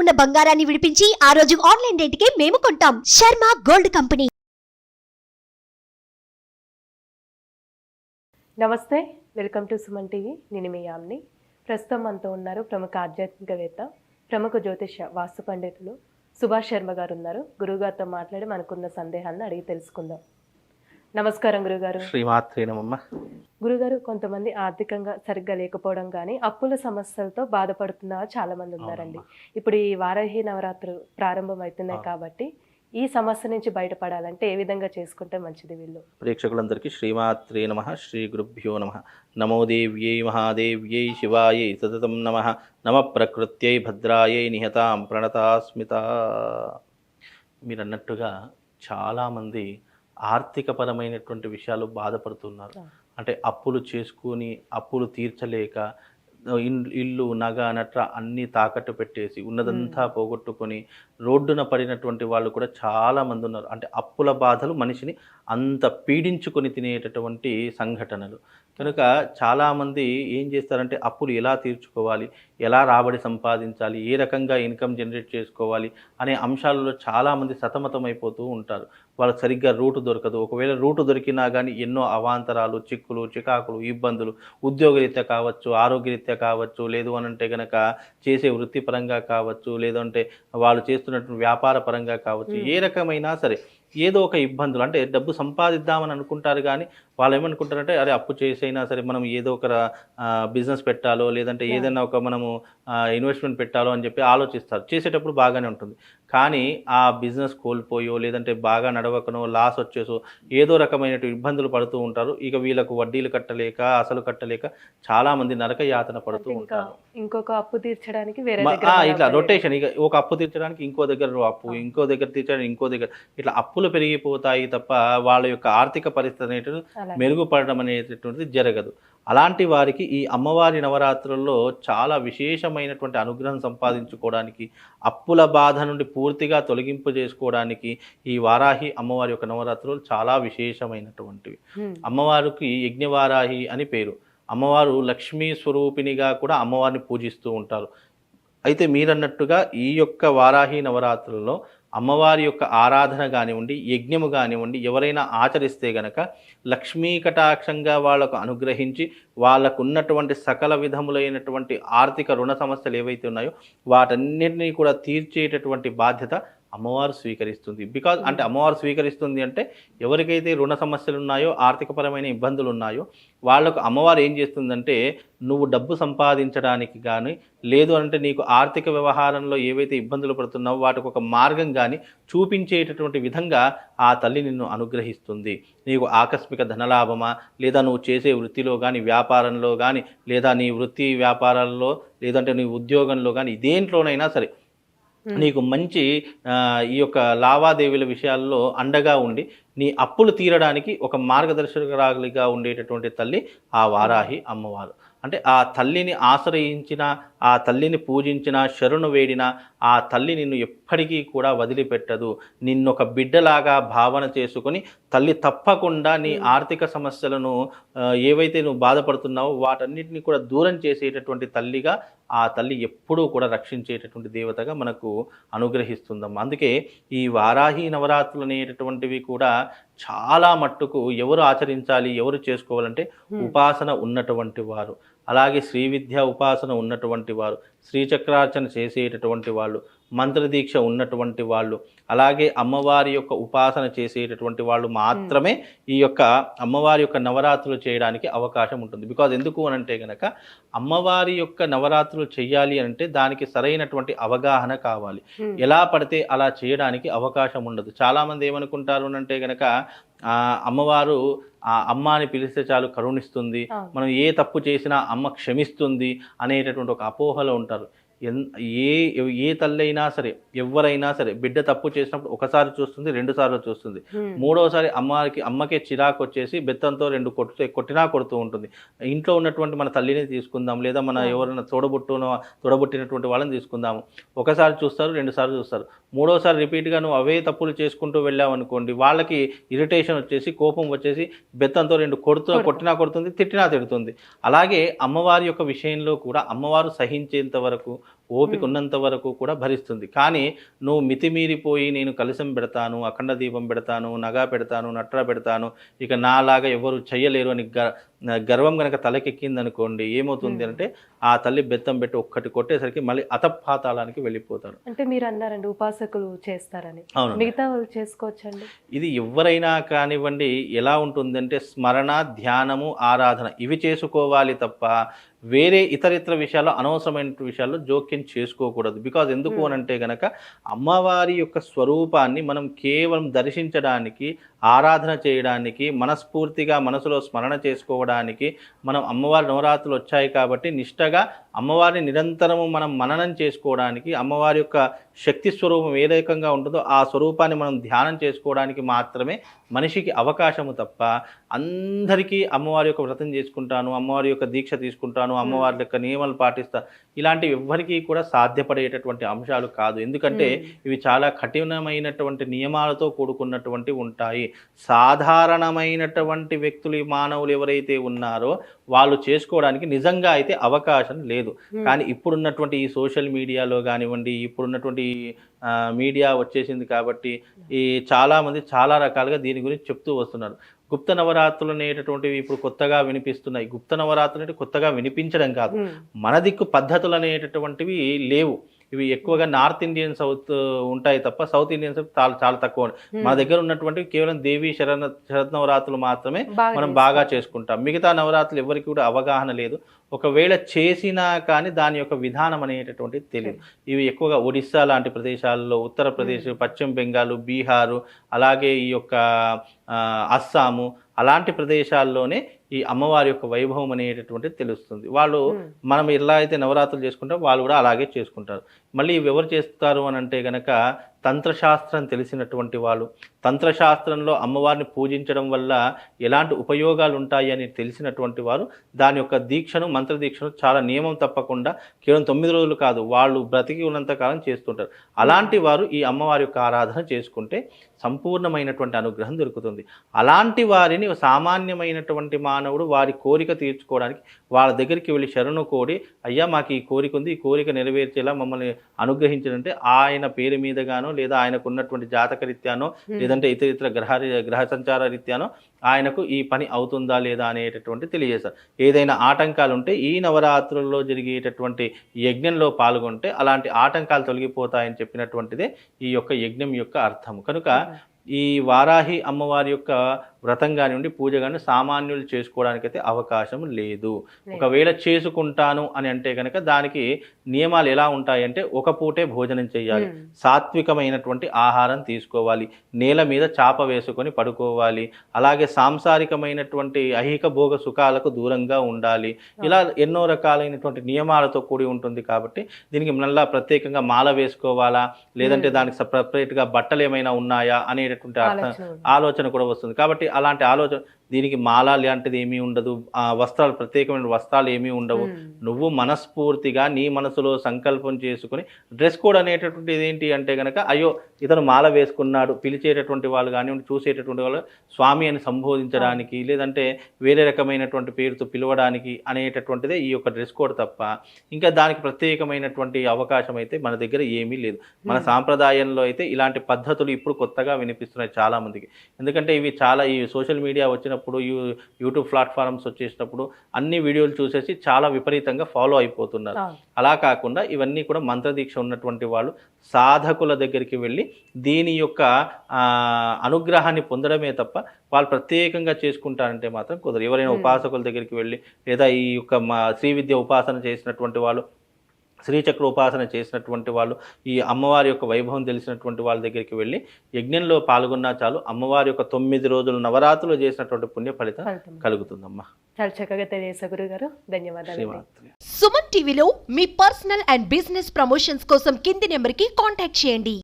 ఉన్న బంగారాన్ని విడిపించి ఆ రోజు ఆన్లైన్ రేటుకే మేము కొంటాం. Sharma gold company. Namaste welcome to Suman TV. నేను మీ యామ్ని. ప్రస్తుతం మనతో ఉన్నారు ప్రముఖ ఆధ్యాత్మికవేత్త ప్రముఖ జ్యోతిష వాస్తు పండితులు సుభాష్ శర్మ గారు ఉన్నారు. గురువుగారితో మాట్లాడి మనకున్న సందేహాలను అడిగి తెలుసుకుందాం. నమస్కారం గురుగారు. శ్రీమాత్రే నమమ్మ గురుగారు కొంతమంది ఆర్థికంగా సరిగ్గా లేకపోవడం కానీ అప్పుల సమస్యలతో బాధపడుతున్న చాలా మంది ఉన్నారండి ఇప్పుడు ఈ వారాహి నవరాత్రులు ప్రారంభం అవుతున్నాయి. కాబట్టి ఈ సమస్య నుంచి బయటపడాలంటే ఏ విధంగా చేసుకుంటే మంచిది వీళ్ళు? ప్రేక్షకులందరికీ శ్రీమాత్రే నమ శ్రీ గురుభ్యో నమ. నమో దేవ్యై మహాదేవ్యై శివాయై సతతం నమ. నమ ప్రకృత్యై భద్రాయై నిహతాం ప్రణతాస్మిత. మీరు అన్నట్టుగా చాలామంది ఆర్థికపరమైనటువంటి విషయాలు బాధపడుతున్నారు. అంటే అప్పులు చేసుకొని అప్పులు తీర్చలేక ఇల్లు నగ నట్ర అన్నీ తాకట్టు పెట్టేసి ఉన్నదంతా పోగొట్టుకొని రోడ్డున పడినటువంటి వాళ్ళు కూడా చాలా మంది ఉన్నారు. అంటే అప్పుల బాధలు మనిషిని అంత పీడించుకొని తినేటటువంటి సంఘటనలు. కనుక చాలామంది ఏం చేస్తారంటే అప్పులు ఎలా తీర్చుకోవాలి ఎలా రాబడి సంపాదించాలి ఏ రకంగా ఇన్కమ్ జనరేట్ చేసుకోవాలి అనే అంశాలలో చాలామంది సతమతమైపోతూ ఉంటారు. వాళ్ళకి సరిగ్గా రూటు దొరకదు. ఒకవేళ రూటు దొరికినా కానీ ఎన్నో అవాంతరాలు చిక్కులు చికాకులు ఇబ్బందులు ఉద్యోగరీత్యా కావచ్చు ఆరోగ్యరీత్యా కావచ్చు లేదు అని అంటే కనుక చేసే వృత్తిపరంగా కావచ్చు లేదంటే వాళ్ళు చేస్తున్నటువంటి వ్యాపార పరంగా కావచ్చు ఏ రకమైనా సరే ఏదో ఒక ఇబ్బందులు. అంటే డబ్బు సంపాదిద్దామని అనుకుంటారు కానీ వాళ్ళు ఏమనుకుంటారంటే అరే అప్పు చేసైనా సరే మనం ఏదో ఒక బిజినెస్ పెట్టాలో లేదంటే. ఏదైనా ఒక మనము ఇన్వెస్ట్మెంట్ పెట్టాలో అని చెప్పి ఆలోచిస్తారు. చేసేటప్పుడు బాగానే ఉంటుంది. కానీ ఆ బిజినెస్ కోల్పోయో లేదంటే బాగా నడవకనో లాస్ వచ్చేసో ఏదో రకమైన ఇబ్బందులు పడుతూ ఉంటారు. ఇక వీళ్ళకు వడ్డీలు కట్టలేక అసలు కట్టలేక చాలా మంది నరక యాతన పడుతూ ఉంటారు. ఇంకొక అప్పు తీర్చడానికి ఇట్లా రొటేషన్ ఇక ఒక అప్పు తీర్చడానికి ఇంకో దగ్గర అప్పు. ఇంకో దగ్గర తీర్చడానికి ఇంకో దగ్గర ఇట్లా అప్పులు పెరిగిపోతాయి తప్ప వాళ్ళ యొక్క ఆర్థిక పరిస్థితి అలాగే. మెరుగుపడడం అనేటటువంటిది జరగదు అలాంటి వారికి ఈ అమ్మవారి నవరాత్రుల్లో చాలా విశేషమైనటువంటి అనుగ్రహం సంపాదించుకోవడానికి అప్పుల బాధ నుండి పూర్తిగా తొలగింపు చేసుకోవడానికి ఈ వారాహి అమ్మవారి యొక్క నవరాత్రులు చాలా విశేషమైనటువంటివి. అమ్మవారికి యజ్ఞవారాహి అని పేరు అమ్మవారు లక్ష్మీ స్వరూపిణిగా కూడా అమ్మవారిని పూజిస్తూ ఉంటారు అయితే మీరన్నట్టుగా ఈ యొక్క వారాహి నవరాత్రులలో అమ్మవారి యొక్క ఆరాధన కానివ్వండి యజ్ఞము కానివ్వండి ఎవరైనా ఆచరిస్తే గనక లక్ష్మీ కటాక్షంగా వాళ్ళకు అనుగ్రహించి వాళ్ళకు ఉన్నటువంటి సకల విధములైనటువంటి ఆర్థిక రుణ సమస్యలు ఏవైతే ఉన్నాయో వాటన్నిటినీ కూడా తీర్చేటటువంటి బాధ్యత అమ్మవారు స్వీకరిస్తుంది బికాజ్ అంటే అమ్మవారు స్వీకరిస్తుంది అంటే ఎవరికైతే రుణ సమస్యలు ఉన్నాయో ఆర్థికపరమైన ఇబ్బందులు ఉన్నాయో వాళ్ళకు అమ్మవారు ఏం చేస్తుందంటే నువ్వు డబ్బు సంపాదించడానికి కానీ లేదు అంటే నీకు ఆర్థిక వ్యవహారంలో ఏవైతే ఇబ్బందులు పడుతున్నావో వాటికి ఒక మార్గం కానీ చూపించేటటువంటి విధంగా ఆ తల్లి నిన్ను అనుగ్రహిస్తుంది నీకు ఆకస్మిక ధనలాభమా లేదా నువ్వు చేసే వృత్తిలో కానీ వ్యాపారంలో కానీ లేదా నీ వృత్తి వ్యాపారాల్లో లేదంటే నీ ఉద్యోగంలో కానీ దేంట్లోనైనా సరే. నీకు మంచి ఆ, ఈ యొక్క లావాదేవీల విషయాల్లో అండగా ఉండి నీ అప్పులు తీరడానికి ఒక మార్గదర్శకరాలిగా ఉండేటటువంటి తల్లి ఆ వారాహి అమ్మవారు. అంటే ఆ తల్లిని ఆశ్రయించిన ఆ తల్లిని పూజించిన శరణు వేడిన ఆ తల్లి నిన్ను ఎప్పటికీ కూడా వదిలిపెట్టదు. నిన్నొక బిడ్డలాగా భావన చేసుకొని తల్లి తప్పకుండా నీ ఆర్థిక సమస్యలను ఏవైతే నువ్వు బాధపడుతున్నావో వాటన్నిటిని కూడా దూరం చేసేటటువంటి తల్లిగా ఆ తల్లి ఎప్పుడూ కూడా రక్షించేటటువంటి దేవతగా మనకు అనుగ్రహిస్తుందమ్మా. అందుకే ఈ వారాహి నవరాత్రులు అనేటటువంటివి కూడా చాలా మట్టుకు ఎవరు ఆచరించాలి ఎవరు చేసుకోవాలంటే. ఉపాసన ఉన్నటువంటి వారు. అలాగే శ్రీ విద్య ఉపాసన ఉన్నటువంటి వారు శ్రీచక్రార్చన చేసేటటువంటి వాళ్ళు మంత్రదీక్ష ఉన్నటువంటి వాళ్ళు అలాగే అమ్మవారి యొక్క ఉపాసన చేసేటటువంటి వాళ్ళు మాత్రమే ఈ యొక్క అమ్మవారి యొక్క నవరాత్రులు చేయడానికి అవకాశం ఉంటుంది. బికాజ్ ఎందుకు అని అంటే గనక అమ్మవారి యొక్క నవరాత్రులు చేయాలి అంటే దానికి సరైనటువంటి అవగాహన కావాలి. హ్మ్. ఎలా పడితే అలా చేయడానికి అవకాశం ఉండదు. చాలామంది ఏమనుకుంటారు అంటే గనక ఆ, అమ్మవారు ఆ అమ్మ అని పిలిస్తే చాలు కరుణిస్తుంది. మనం ఏ తప్పు చేసినా అమ్మ క్షమిస్తుంది అనేటటువంటి ఒక అపోహలో ఉంటారు ఏ ఏ తల్లైనా సరే ఎవరైనా సరే బిడ్డ తప్పు చేసినప్పుడు ఒకసారి చూస్తుంది రెండు సార్లు చూస్తుంది హ్మ్. మూడోసారి అమ్మకి అమ్మకే చిరాకు వచ్చేసి బెత్తంతో రెండు కొట్టు కొట్టినా కొడుతూ ఉంటుంది ఇంట్లో ఉన్నటువంటి మన తల్లిని తీసుకుందాం లేదా మన. ఎవరైనా తోడబుట్టున తోడబుట్టినటువంటి వాళ్ళని తీసుకుందాము ఒకసారి చూస్తారు రెండు సార్లు చూస్తారు మూడోసారి రిపీట్గా నువ్వు అవే తప్పులు చేసుకుంటూ వెళ్ళావు అనుకోండి వాళ్ళకి ఇరిటేషన్ వచ్చేసి కోపం వచ్చేసి బెత్తంతో రెండు కొడుతూ. కొట్టినా కొడుతుంది తిట్టినా తిడుతుంది అలాగే అమ్మవారి యొక్క విషయంలో కూడా అమ్మవారు సహించేంత వరకు ఓపిక. ఉన్నంత వరకు కూడా భరిస్తుంది. కానీ నువ్వు మితిమీరిపోయి నేను కలశం పెడతాను అఖండ దీపం పెడతాను నగా పెడతాను నట్ర పెడతాను ఇక నాలాగా ఎవరు చెయ్యలేరు అని గర్వం కనుక తలకెక్కింది అనుకోండి ఏమవుతుంది. అంటే ఆ తల్లి బెత్తం పెట్టి ఒక్కటి కొట్టేసరికి మళ్ళీ అతపాతాళానికి వెళ్ళిపోతారు. అంటే మీరు అన్నారండి ఉపాసకులు చేస్తారని. అవును మిగతా వాళ్ళు చేసుకోవచ్చండి? ఇది ఎవరైనా కానివ్వండి ఎలా ఉంటుందంటే స్మరణ ధ్యానము ఆరాధన ఇవి చేసుకోవాలి తప్ప వేరే ఇతర ఇతర విషయాల్లో అనవసరమైన విషయాల్లో జోక్యం చేసుకోకూడదు బికాజ్ ఎందుకు Hmm. అని అంటే గనక అమ్మవారి యొక్క స్వరూపాన్ని మనం కేవలం దర్శించడానికి ఆరాధన చేయడానికి మనస్ఫూర్తిగా మనసులో స్మరణ చేసుకోవడానికి మనం అమ్మవారి నవరాత్రులు వచ్చాయి కాబట్టి నిష్టగా అమ్మవారిని నిరంతరము మనం మననం చేసుకోవడానికి అమ్మవారి యొక్క శక్తి స్వరూపం ఏ రకంగా ఉంటుందో ఆ స్వరూపాన్ని మనం ధ్యానం చేసుకోవడానికి మాత్రమే మనిషికి అవకాశము తప్ప అందరికీ అమ్మవారి యొక్క వ్రతం చేసుకుంటాను అమ్మవారి యొక్క దీక్ష తీసుకుంటాను అమ్మవారి యొక్క నియమాలు పాటిస్తా. ఇలాంటివి ఎవ్వరికీ కూడా సాధ్యపడేటటువంటి అంశాలు కాదు. ఎందుకంటే ఇవి చాలా కఠినమైనటువంటి నియమాలతో కూడుకున్నటువంటి ఉంటాయి. సాధారణమైనటువంటి వ్యక్తులు మానవులు ఎవరైతే ఉన్నారో వాళ్ళు చేసుకోవడానికి నిజంగా అయితే అవకాశం లేదు. కానీ ఇప్పుడున్నటువంటి ఈ సోషల్ మీడియాలో కానివ్వండి ఇప్పుడున్నటువంటి మీడియా వచ్చేసింది కాబట్టి ఈ చాలామంది చాలా రకాలుగా దీని గురించి చెప్తూ వస్తున్నారు. గుప్త నవరాత్రులు అనేటటువంటివి ఇప్పుడు కొత్తగా వినిపిస్తున్నాయి. గుప్త నవరాత్రులు అంటే కొత్తగా వినిపించడం కాదు. మన దిక్కు పద్ధతులు అనేటటువంటివి లేవు. ఇవి ఎక్కువగా నార్త్ ఇండియన్ సౌత్ ఉంటాయి తప్ప సౌత్ ఇండియన్స్ చాలా చాలా తక్కువ మన దగ్గర ఉన్నటువంటి కేవలం దేవి శరణ శరత్నవరాత్రులు మాత్రమే బాగా మనం. బాగా చేసుకుంటాం. మిగతా నవరాత్రులు ఎవరికి కూడా అవగాహన లేదు. ఒకవేళ చేసినా కానీ దాని యొక్క విధానం అనేటటువంటిది తెలియదు. ఇవి ఎక్కువగా ఒడిస్సా లాంటి ప్రదేశాల్లో ఉత్తరప్రదేశ్ పశ్చిమ బెంగాల్ బీహారు అలాగే ఈ యొక్క అస్సాము అలాంటి ప్రదేశాల్లోనే ఈ అమ్మవారి యొక్క వైభవం అనేటటువంటిది తెలుస్తుంది వాళ్ళు. మనం ఎలా అయితే నవరాత్రులు చేసుకుంటాం వాళ్ళు కూడా అలాగే చేసుకుంటారు మళ్ళీ ఎవరు చేస్తారు అని అంటే గనక తంత్రశాస్త్రం తెలిసినటువంటి వాళ్ళు. తంత్రశాస్త్రంలో అమ్మవారిని పూజించడం వల్ల ఎలాంటి ఉపయోగాలు ఉంటాయి అని తెలిసినటువంటి వారు దాని యొక్క దీక్షను మంత్ర దీక్షను చాలా నియమం తప్పకుండా కేవలం తొమ్మిది రోజులు కాదు వాళ్ళు బ్రతికి ఉన్నంత కాలం చేస్తుంటారు. అలాంటి వారు ఈ అమ్మవారి యొక్క ఆరాధన చేసుకుంటే సంపూర్ణమైనటువంటి అనుగ్రహం దొరుకుతుంది. అలాంటి వారిని సామాన్యమైనటువంటి మానవుడు వారి కోరిక తీర్చుకోవడానికి వాళ్ళ దగ్గరికి వెళ్ళి శరణు కోడి అయ్యా మాకు ఈ కోరిక ఉంది ఈ కోరిక నెరవేర్చేలా మమ్మల్ని అనుగ్రహించడంటే ఆయన పేరు మీదగానో లేదా ఆయనకు ఉన్నటువంటి జాతక రీత్యానో లేదంటే ఇతర ఇతర గ్రహ గ్రహ సంచార రీత్యానో ఆయనకు ఈ పని అవుతుందా లేదా అనేటటువంటి తెలియజేస్తారు ఏదైనా ఆటంకాలు ఉంటే ఈ నవరాత్రుల్లో జరిగేటటువంటి యజ్ఞంలో పాల్గొంటే అలాంటి ఆటంకాలు తొలగిపోతాయని చెప్పినటువంటిదే ఈ యొక్క యజ్ఞం యొక్క అర్థం కనుక ఈ వారాహి అమ్మవారి యొక్క వ్రతం కానివ్వండి పూజ కానీ సామాన్యులు చేసుకోవడానికైతే అవకాశం లేదు. ఒకవేళ చేసుకుంటాను అని అంటే కనుక దానికి నియమాలు ఎలా ఉంటాయంటే ఒక పూటే భోజనం చేయాలి. సాత్వికమైనటువంటి ఆహారం తీసుకోవాలి. నేల మీద చాప వేసుకొని పడుకోవాలి. అలాగే సాంసారికమైనటువంటి ఐహిక భోగ సుఖాలకు దూరంగా ఉండాలి. ఇలా ఎన్నో రకాలైనటువంటి నియమాలతో కూడి ఉంటుంది కాబట్టి దీనికి మళ్ళా ప్రత్యేకంగా మాల వేసుకోవాలా? లేదంటే. దానికి సపరేట్గా బట్టలు ఏమైనా ఉన్నాయా? అనేటటువంటి. ఆలోచన కూడా వస్తుంది. కాబట్టి అలాంటి ఆలోచన దీనికి మాల లాంటిది ఏమీ ఉండదు. ఆ వస్త్రాలు ప్రత్యేకమైన వస్త్రాలు ఏమీ ఉండవు. నువ్వు మనస్ఫూర్తిగా నీ మనసులో సంకల్పం చేసుకుని డ్రెస్ కోడ్ అనేటటువంటిది ఏంటి అంటే గనక అయ్యో ఇతను మాల వేసుకున్నాడు పిలిచేటటువంటి వాళ్ళు కానివ్వండి చూసేటటువంటి వాళ్ళు స్వామి అని సంబోధించడానికి లేదంటే వేరే రకమైనటువంటి పేరుతో పిలవడానికి అనేటటువంటిదే ఈ యొక్క డ్రెస్ కోడ్ తప్ప ఇంకా దానికి ప్రత్యేకమైనటువంటి అవకాశం అయితే మన దగ్గర ఏమీ లేదు. మన. సాంప్రదాయంలో అయితే ఇలాంటి పద్ధతులు ఇప్పుడు కొత్తగా వినిపిస్తున్నాయి చాలా మందికి ఎందుకంటే ఇవి చాలా ఈ సోషల్ మీడియా వచ్చినప్పుడు యూ యూట్యూబ్ ప్లాట్ఫామ్స్ వచ్చేసినప్పుడు అన్ని వీడియోలు చూసేసి చాలా విపరీతంగా ఫాలో అయిపోతున్నారు. అలా కాకుండా ఇవన్నీ కూడా మంత్రదీక్ష ఉన్నటువంటి వాళ్ళు సాధకుల దగ్గరికి వెళ్ళి దీని యొక్క అనుగ్రహాన్ని పొందడమే తప్ప వాళ్ళు ప్రత్యేకంగా చేసుకుంటారంటే మాత్రం కుదరదు ఎవరైనా. ఉపాసకుల దగ్గరికి వెళ్ళి లేదా ఈ యొక్క మా శ్రీ విద్య ఉపాసన చేసినటువంటి వాళ్ళు శ్రీచక్ర ఉపాసన చేసినటువంటి వాళ్ళు ఈ అమ్మవారి యొక్క వైభవం తెలిసినటువంటి వాళ్ళ దగ్గరికి వెళ్ళి యజ్ఞంలో పాల్గొన్నా చాలు. అమ్మవారి యొక్క తొమ్మిది రోజులు నవరాత్రులు చేసినటువంటి పుణ్య ఫలితం. కలుగుతుందమ్మా. చాలా చక్కగా తెలియజేసా గురుగారు. ధన్యవాదాలు. సుమన్ టీవీలో మీ పర్సనల్ అండ్ బిజినెస్ ప్రమోషన్స్ కోసం కింది నెంబర్కి కాంటాక్ట్ చేయండి.